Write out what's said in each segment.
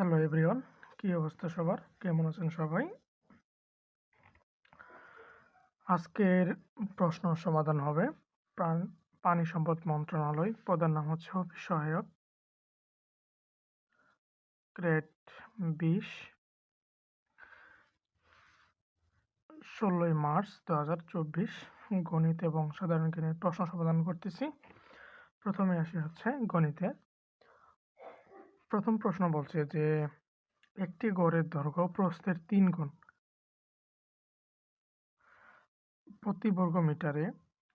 Hello everyone কি অবস্থা সবার? কেমন আছেন সবাই? আজকের প্রশ্ন সমাধান হবে। পানি সম্পদ মন্ত্রণালয় পদের নাম হচ্ছে অফিস সহায়ক। গ্রেড বিশ। ষোলোই মার্চ দু হাজার চব্বিশ, গণিত এবং সাধারণ জ্ঞানের প্রশ্ন সমাধান করতেছি। প্রথমে আসি হচ্ছে গণিতে। প্রথম প্রশ্ন বলছে যে, একটি গড়ের দৈর্ঘ্য প্রস্থের তিন গুণ। প্রতি বর্গ মিটারে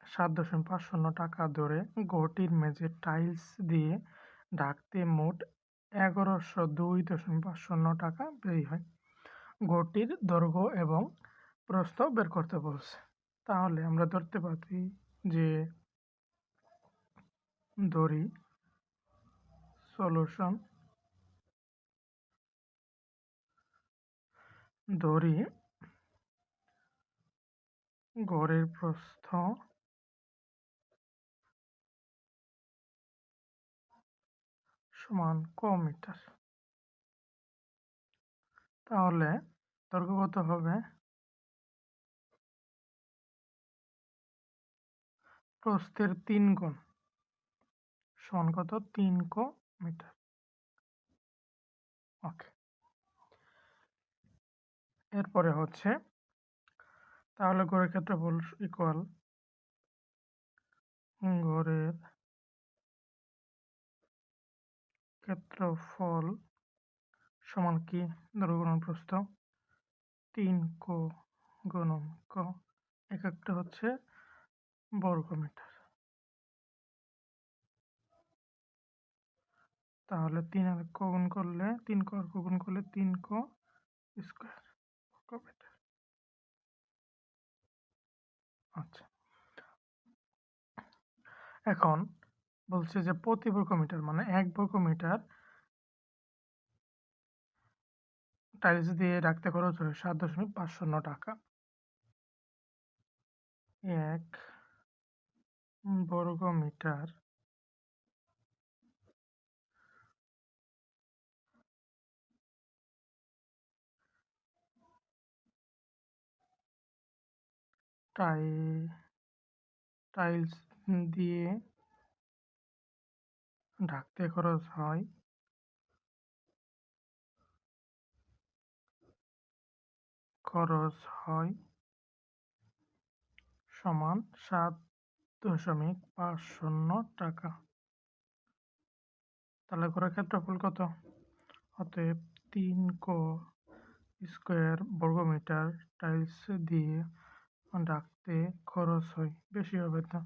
সাত দশমিক পাঁচ শূন্য টাকা দরে গড়টির মেঝে টাইলস দিয়ে ঢাকতে মোট এগারোশো দুই দশমিক পাঁচ শূন্য টাকা ব্যয় হয়। গড়টির দৈর্ঘ্য এবং প্রস্থ বের করতে বলছে। তাহলে আমরা ধরতে পারি যে দড়ি সলিউশন ধরি গড়ের প্রস্থ, সমান ক মিটার। তাহলে দৈর্ঘ্য হবে? প্রস্থের তিন গুণ, সমান কত? তিন ক মিটার। ওকে। এরপরে হচ্ছে, তাহলে গড়ের ক্ষেত্রফল ইকুয়াল গড়ের ক্ষেত্রফল সমান কি? দৈর্ঘ্য গুণন প্রস্থ তিন ক গুণন ক এককটা হচ্ছে বর্গ মিটার তাহলে তিন আর ক গুণ করলে, তিন ক আর ক গুণ করলে তিন ক স্কোয়ার। আচ্ছা। এখন বলছে যে প্রতি বর্গ মিটার মানে এক বর্গ মিটার টাইলস দিয়ে রাখতে খরচ হয় সাত দশমিক পাঁচ শূন্য টাকা। এক বর্গ মিটার টাই টাইলস দিয়ে ঢাকতে খরচ হয়। খরচ হয় সমান সাত দশমিক পাঁচ শূন্য টাকা। তাহলে ঘরের ক্ষেত্রফল কত? অতএব তিন ক স্কোয়ার বর্গমিটার টাইলস দিয়ে ডাকতে খরচ হয়, বেশি হবে তো।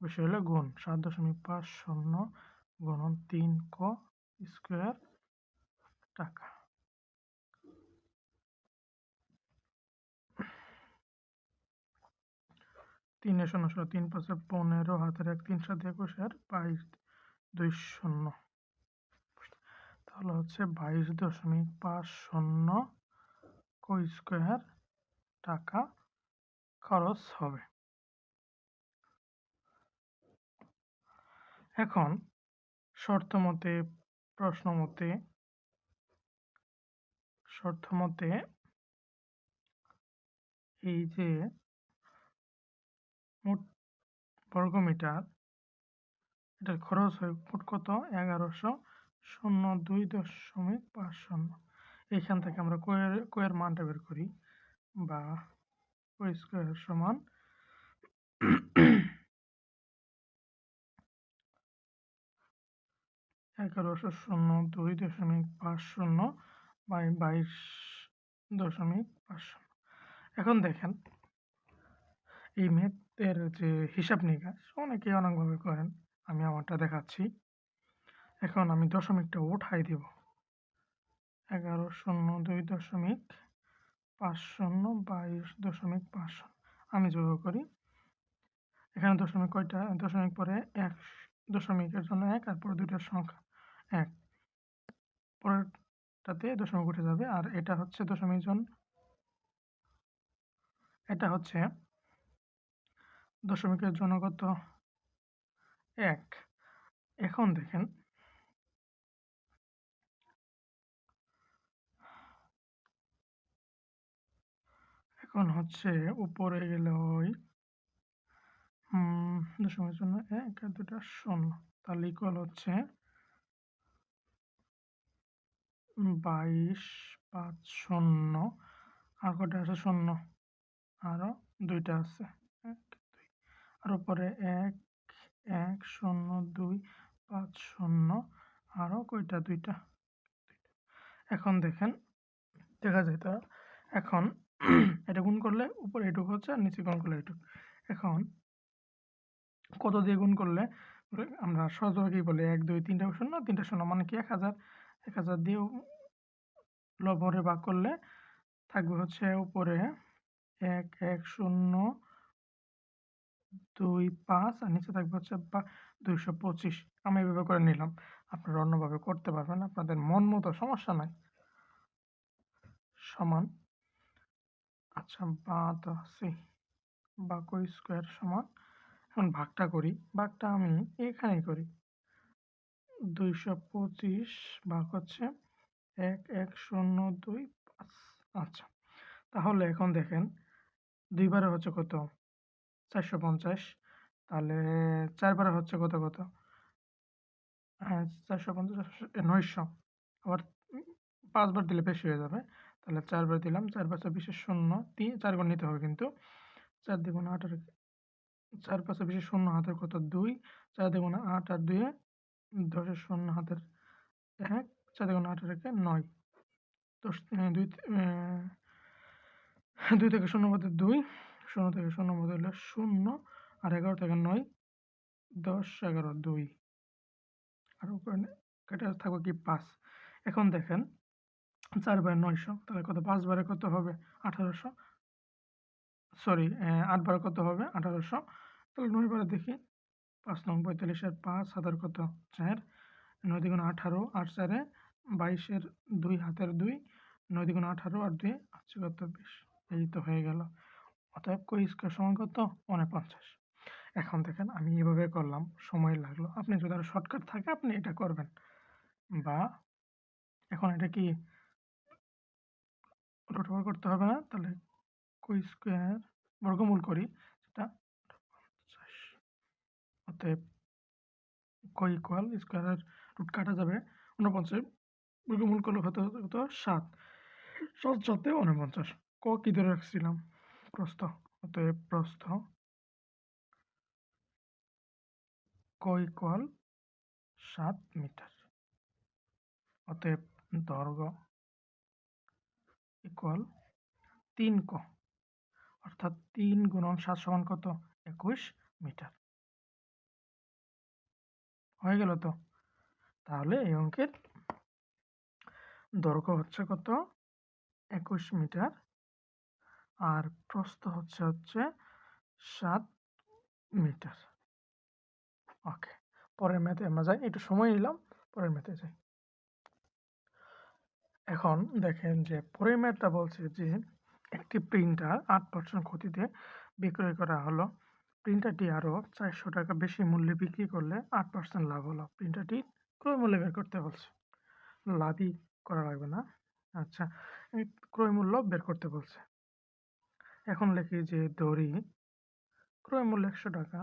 বেশি হলে গুণ, সাত দশমিক পাঁচ শূন্য গুণন তিন ক স্কোয়ার টাকা। তিনে শূন্য শূন্য তিন পাঁচে পনেরো, হাতের এক, তিন সাত একুশ, আর বাইশ, দুই শূন্য। তাহলে হচ্ছে বাইশ দশমিক পাঁচ শূন্য ক স্কোয়ার টাকা। খরচ হবে। এখন শর্ত মতে, প্রশ্ন মতে, শর্ত মতে এই যে মোট বর্গমিটার, এটার খরচ হয় মোট কত? এগারোশো শূন্য দুই দশমিক পাঁচ শূন্য। এইখান থেকে আমরা কোয়ের কোয়ের মানটা বের করি বা স্কোয়ার সমান। এগারোশো শূন্য দুই দশমিক পাঁচ শূন্য বাই বাইশ দশমিক পাঁচ শূন্য। এখন দেখেন, এই ম্যাথের যে হিসাব নিকাশ, অনেকে অনেকভাবে করেন, আমি আমারটা দেখাচ্ছি। এখন আমি দশমিকটা উঠাই দেব। এগারো শূন্য দুই দশমিক পাঁচ শূন্য বাইশ দশমিক পাঁচ শূন্য আমি যোগ করি। এখানে দশমিক কয়টা? দশমিক পরে এক, দশমিকের জন্য এক, আর পরে দুইটার সংখ্যা এক। পরেরটাতে দশমিক উঠে যাবে, আর এটা হচ্ছে দশমিক জন। এটা হচ্ছে দশমিকের জন্য কত এক। এখন দেখেন এখন হচ্ছে উপরে গেলে ওই দশমিক শূন্য এক আর দুটা শূন্য। তাহলে ইকুয়াল হচ্ছে বাইশ পাঁচ শূন্য। আর কটা আছে? শূন্য। আরও দুইটা আছে। আর উপরে এক এক, শূন্য, দুই, পাঁচ, শূন্য। আরও কয়টা? দুইটা। এখন দেখেন, দেখা যায় তো? এখন এটা গুণ করলে উপরে এটুকু হচ্ছে আর নিচে গুণ করলে এটুকু। এখন কত দিয়ে গুণ করলে? আমরা সহজভাবেই বলি এক, দুই, তিনটা শূন্য তিনটা শূন্য মানে কি? এক হাজার। এক হাজার দিয়ে লবরে ভাগ করলে থাকবে হচ্ছে উপরে এক এক, শূন্য, দুই, পাঁচ আর নিচে থাকবে হচ্ছে দুইশো পঁচিশ। আমি এভাবে করে নিলাম। আপনারা অন্যভাবে করতে পারবেন। আপনাদের মন মতো সমস্যা নাই। সমান আচ্ছা বাদ আছে বাকো স্কোয়ার সমান। এখন ভাগটা করি, ভাগটা আমি এখানেই করি। দুইশো পঁচিশ ভাগ হচ্ছে এক এক শূন্য দুই পাঁচ। আচ্ছা তাহলে এখন দেখেন দুইবারে হচ্ছে কত? চারশো পঞ্চাশ। তাহলে চারবারে হচ্ছে কত কত? চারশো পঞ্চাশ, নয়শো। আবার পাঁচবার দিলে বেশি হয়ে যাবে। তাহলে চারবার দিলাম, চার পাঁচশো বিশেষ শূন্য, তিন, চার গুণ নিতে হবে কিন্তু। চার দ্বিগুণ আট আর চার পাঁচশো বিশেষ শূন্য হাতের কত? দুই। চার দ্বিগুণ আট আর দুয়ে দশের শূন্য হাতের এক, চার দ্বিগুণ আট আর একে নয়। দশ দুই দুই থেকে শূন্য মধ্যে দুই, শূন্য থেকে শূন্য মধ্যে হলো শূন্য আর এগারো থেকে নয়, দশ, এগারো, দুই। আর উপরে কেটে থাকবে কি? পাঁচ। এখন দেখেন চার বারে নয়শো, তাহলে কত? পাঁচ বারে কত হবে? আঠারোশো। সরি আট বারে কত হবে? আঠারোশো। তাহলে নয় বারে দেখি। পাঁচ নং পঁয়তাল্লিশের পাঁচ হাজার কত? চার। নয় দ্বিগুণ আঠারো, আট চারে। বাইশের দুই, হাতের দুই। নয় দ্বিগুণ আঠারো আর দুই আটশো কত? বিশ। এই তো হয়ে গেল। অতএব কই স্কোয়ার সমান কত? পঞ্চাশ এখন দেখেন, আমি এভাবে করলাম, সময় লাগল। আপনি যদি আরও শর্টকাট থাকে, আপনি এটা করবেন। বা এখন এটা কি রুট করতে হবে না। তাহলে কই স্কোয়ার বর্গমূল করি। সেটা অতএব কই ইকুয়াল স্কোয়ারের রুট কাটা যাবে উনপঞ্চাশ বর্গমূল করলে হতে হতো সাত। সাত সাথে উনপঞ্চাশ ক কি ধরে রাখছিলাম? প্রস্থ। অতএব প্রস্থ ক ইকুয়াল সাত মিটার। অতএব দৈর্ঘ্য ইকুয়াল তিন ক। অর্থাৎ তিন গুণন সাত সমান কত? একুশ মিটার। হয়ে গেল তো? তাহলে এই অঙ্কের দৈর্ঘ্য হচ্ছে কত? একুশ মিটার। আর প্রস্থ হচ্ছে হচ্ছে সাত মিটার। ওকে, পরের ম্যাথে আমরা যাই। একটু সময় নিলাম, পরের ম্যাথে যাই। এখন দেখেন যে পরের ম্যাথটা বলছে যে একটি প্রিন্টার আট পার্সেন্ট ক্ষতিতে বিক্রয় করা হলো। প্রিন্টারটি আরও চারশো টাকা বেশি মূল্যে বিক্রি করলে আট পার্সেন্ট লাভ হলো। প্রিন্টারটি ক্রয় মূল্যে বের করতে বলছে। লাভই করা লাগবে না। আচ্ছা ক্রয় মূল্য বের করতে বলছে। এখন লিখি যে দড়ি, ক্রয় মূল্য একশো টাকা।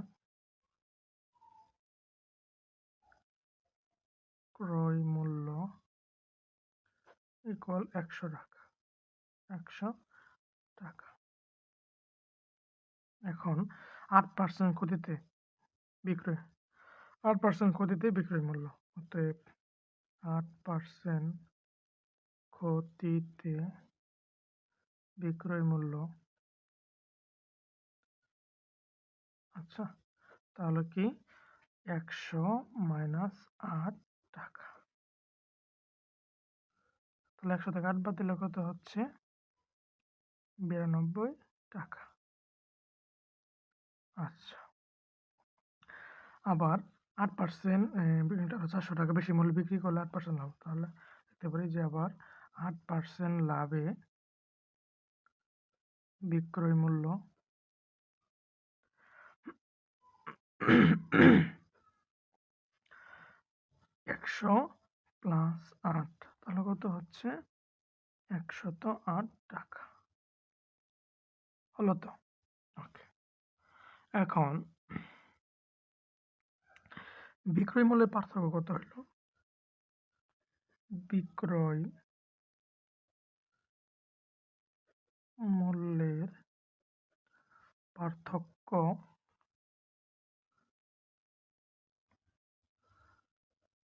ক্রয় মূল্য ইকুয়াল একশো টাকা। একশো টাকা। এখন আট পার্সেন্ট ক্ষতিতে বিক্রয়, আট পার্সেন্ট ক্ষতিতে বিক্রয় মূল্য। অতএব আট পার্সেন্ট ক্ষতিতে বিক্রয় মূল্য। আচ্ছা তাহলে কি? একশো মাইনাস আট টাকা। তাহলে একশো থেকে আট বাদ দিলে কত হচ্ছে? বিরানব্বই টাকা। আচ্ছা। আবার আট পার্সেন্ট চারশো টাকা বেশি মূল্য বিক্রি করলে আট পার্সেন্ট লাভ। তাহলে দেখতে পারি যে আবার আট পার্সেন্ট লাভে বিক্রয় মূল্য একশো প্লাস আট। তাহলে কত হচ্ছে একশত আট টাকা। হলো তো? ওকে এখন বিক্রয় মূল্যের পার্থক্য কত হলো বিক্রয় মূল্যের পার্থক্য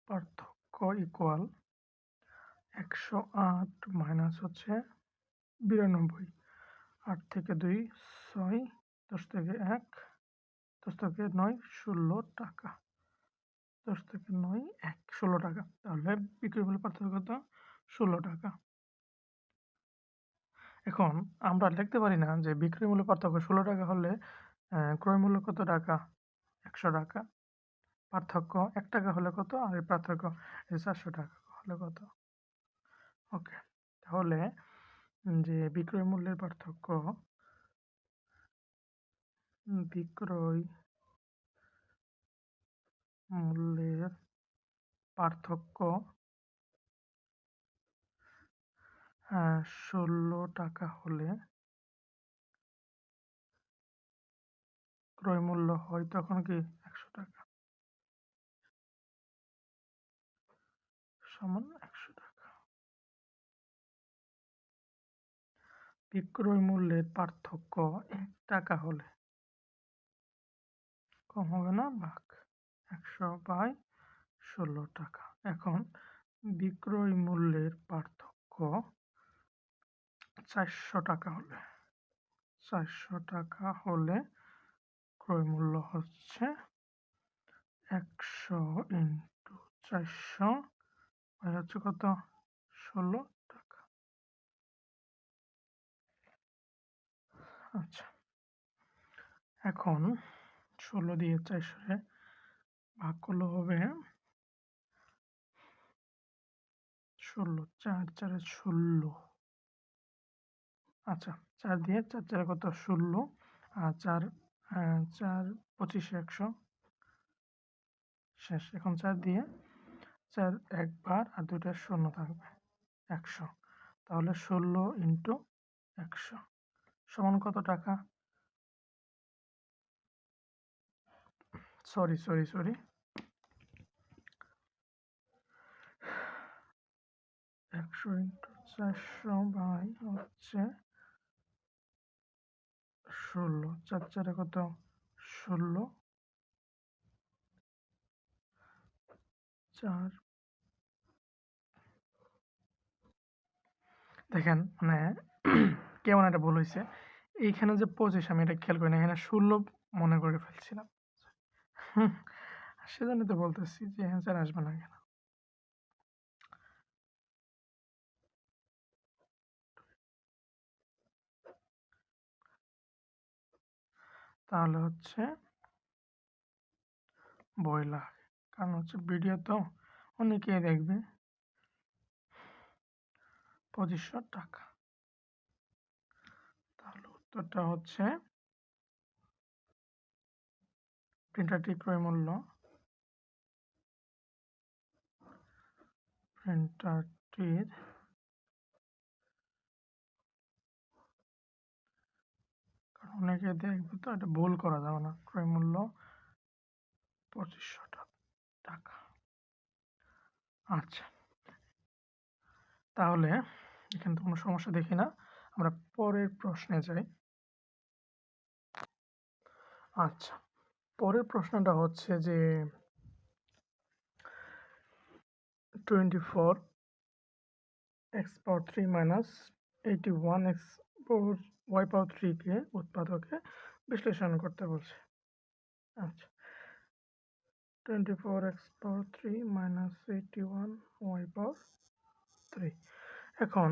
পার্থক্য ইকুয়াল একশো আট মাইনাস হচ্ছে বিরানব্বই। আট থেকে দুই, ছয়, দশ থেকে এক, দশ থেকে নয়, ষোলো টাকা। দশ থেকে নয়, এক, ষোলো টাকা। তাহলে বিক্রি মূল্য পার্থক্য কত? ষোলো টাকা। এখন আমরা লিখতে পারি না যে বিক্রি মূল্য পার্থক্য ষোলো টাকা হলে ক্রয় মূল্য কত টাকা? একশো টাকা। পার্থক্য এক টাকা হলে কত? আর পার্থক্য চারশো টাকা হলে কত? ওকে, তাহলে যে বিক্রয় মূল্যের পার্থক্য বিক্রয় মূল্যের পার্থক্য ষোলো টাকা হলে ক্রয় মূল্য হয় তখন কি একশো টাকা? সমান একশো টাকা। বিক্রয় মূল্যের পার্থক্য এক টাকা হলে। কম হবে না, ভাগ একশো বাই ষোলো টাকা। এখন বিক্রয় মূল্যের পার্থক্য চারশো টাকা হলে। চারশো টাকা হলে ক্রয় মূল্য হচ্ছে একশো ইন্টু চারশো হচ্ছে কত? ষোলো আচ্ছা। এখন ষোলো দিয়ে চারশোরে ভাগ করলে হবে ষোলো, চার, চারে ষোলো। আচ্ছা চার দিয়ে চার, চারে কত? ষোলো। আর চার চার, পঁচিশে একশো। শেষ, এখন চার দিয়ে চার একবার আর দুইটা শূন্য থাকবে, একশো। তাহলে ষোলো ইন্টু একশো। সমান কত টাকা? সরি সরি সরি একশো ইন্টু চারশো বাই হচ্ছে ষোলো। চার চারে কত? ষোলো। চার। দেখেন মানে কেমন একটা ভুল হয়েছে এইখানে যে পঁচিশ আমি এটা খেয়াল করি না, এখানে ষোলো মনে করে ফেলছিলাম। সেজন্য তো বলতেছি যে অ্যান্সার আসবে না কেন? তাহলে হচ্ছে ভয় লাগে, কারণ হচ্ছে ভিডিও তো অনেকেই দেখবে। পঁচিশশো টাকা। উত্তরটা হচ্ছে প্রিন্টারটি ক্রয় মূল্য প্রিন্টারটির অনেকে দেখবে তো এটা ভুল করা যাবে না। ক্রয় মূল্য পঁচিশশো টাকা। আচ্ছা। তাহলে এখানে তো কোনো সমস্যা দেখি না। আমরা পরের প্রশ্নে যাই। আচ্ছা পরের প্রশ্নটা হচ্ছে যে twenty four x power three minus eighty one x y power থ্রিকে উৎপাদকে বিশ্লেষণ করতে বলছে। আচ্ছা twenty four x power three minus eighty one y power three এখন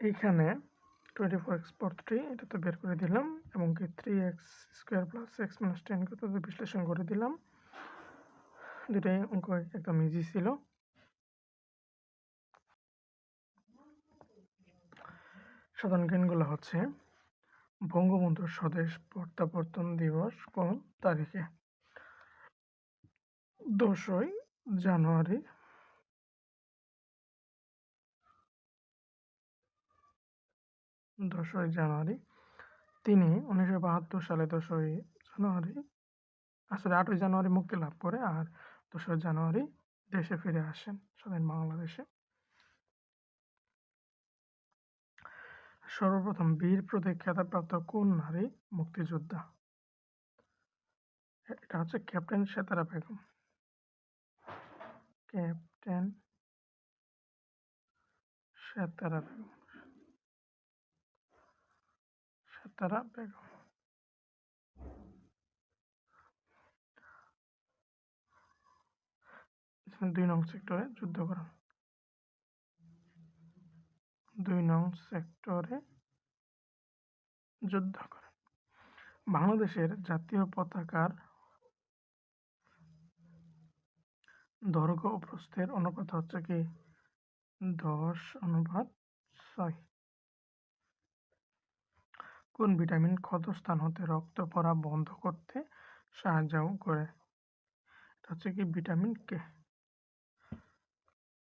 এইখানে টোয়েন্টি ফোর এক্স পর থ্রি এটা তো বের করে দিলাম, এবং কি three x square plus x minus টেনকে তো বিশ্লেষণ করে দিলাম। দুটাই অঙ্ক একদম ইজি ছিল। সাধারণ জ্ঞানগুলো হচ্ছে বঙ্গবন্ধুর স্বদেশ প্রত্যাবর্তন দিবস কোন তারিখে? দশই জানুয়ারি দশই জানুয়ারি, তিনি উনিশশো বাহাত্তর সালে দশই জানুয়ারি, আসলে আটই জানুয়ারি মুক্তি লাভ করে আর দশই জানুয়ারি দেশে ফিরে আসেন স্বাধীন বাংলাদেশে। সর্বপ্রথম বীর প্রতীক খেতাবপ্রাপ্ত কোন নারী মুক্তিযোদ্ধা? এটা হচ্ছে ক্যাপ্টেন সেতারা বেগম। ক্যাপ্টেন সেতারা বেগম। সেতারা বেগম দুই নং সেক্টরে যুদ্ধ করেন দুই নং সেক্টরে যুদ্ধ করেন বাংলাদেশের জাতীয় পতাকার দৈর্ঘ্য ও প্রস্থের অনুপাত হচ্ছে কি দশ অনুপাত ছয় কোন ভিটামিন ক্ষতস্থান হতে রক্ত পড়া বন্ধ করতে সাহায্য করে? এটা হচ্ছে কি ভিটামিন কে?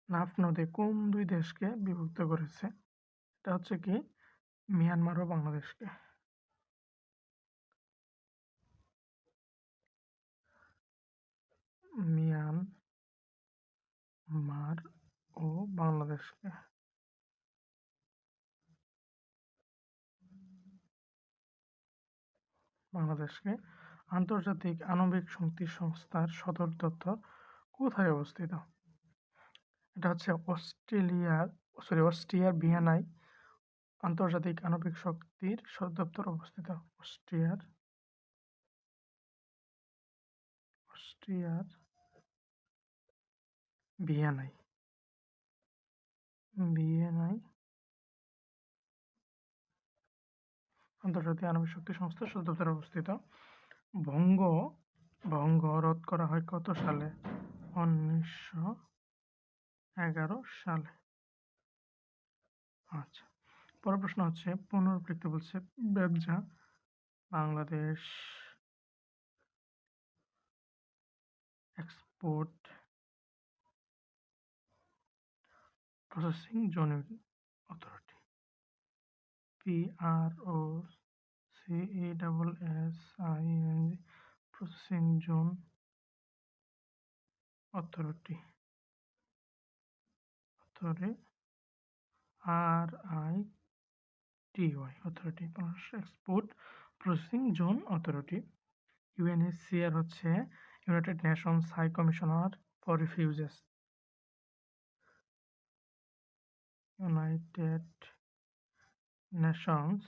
নাফ নদী কোন দুই দেশকে বিভক্ত করেছে? এটা হচ্ছে কি মিয়ানমার ও বাংলাদেশকে। মিয়ানমার ও বাংলাদেশকে। বাংলাদেশকে আন্তর্জাতিক আণবিক শক্তি সংস্থার সদর দপ্তর কোথায় অবস্থিত? এটা হচ্ছে অস্ট্রেলিয়ার সরি অস্ট্রিয়ার ভিয়েনায় আন্তর্জাতিক আণবিক শক্তির সদর দপ্তর অবস্থিত। অস্ট্রিয়ার অস্ট্রিয়ার ভিয়েনায় ভিয়েনায় আন্তর্জাতিক আণবিক শক্তি সংস্থা সদর দপ্তরে অবস্থিত। ভঙ্গ ভঙ্গ রোধ করা হয় কত সালে? উনিশশো এগারো সালে। আচ্ছা পরের প্রশ্ন হচ্ছে, পুনরাবৃত্তি বলছে ব্যবসা Bangladesh export processing zone authority P R O C E double S I N processing zone authority authority R I T Y authority export processing zone authority UNSCR হচ্ছে United Nations High Commissioner for refugees United Nations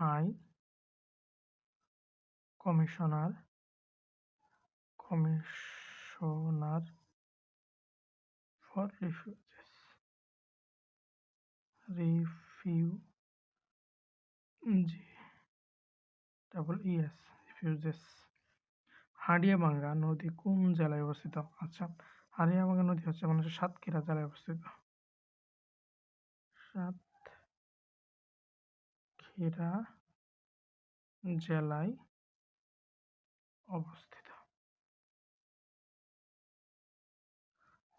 High Commissioner commissioner for refugees, refugee double E S refugees Hariabhanga নদী কোন জেলায় অবস্থিত? আচ্ছা হাড়িয়াভাঙ্গা নদী হচ্ছে বাংলাদেশের সাতক্ষীরা জেলায় অবস্থিত। সাতক্ষীরা জেলায় অবস্থিত।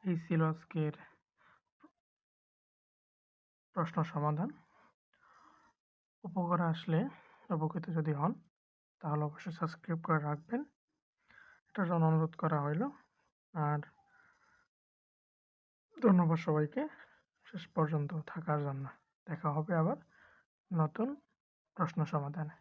এই ছিল আজকের প্রশ্ন সমাধান। উপকার আসলে উপকৃত যদি হন, তাহলে অবশ্যই সাবস্ক্রাইব করে রাখবেন। এটার জন্য অনুরোধ করা হইল। আর ধন্যবাদ সবাইকে। শেষ পর্যন্ত থাকার জন্য। দেখা হবে আবার নতুন প্রশ্ন সমাধানে।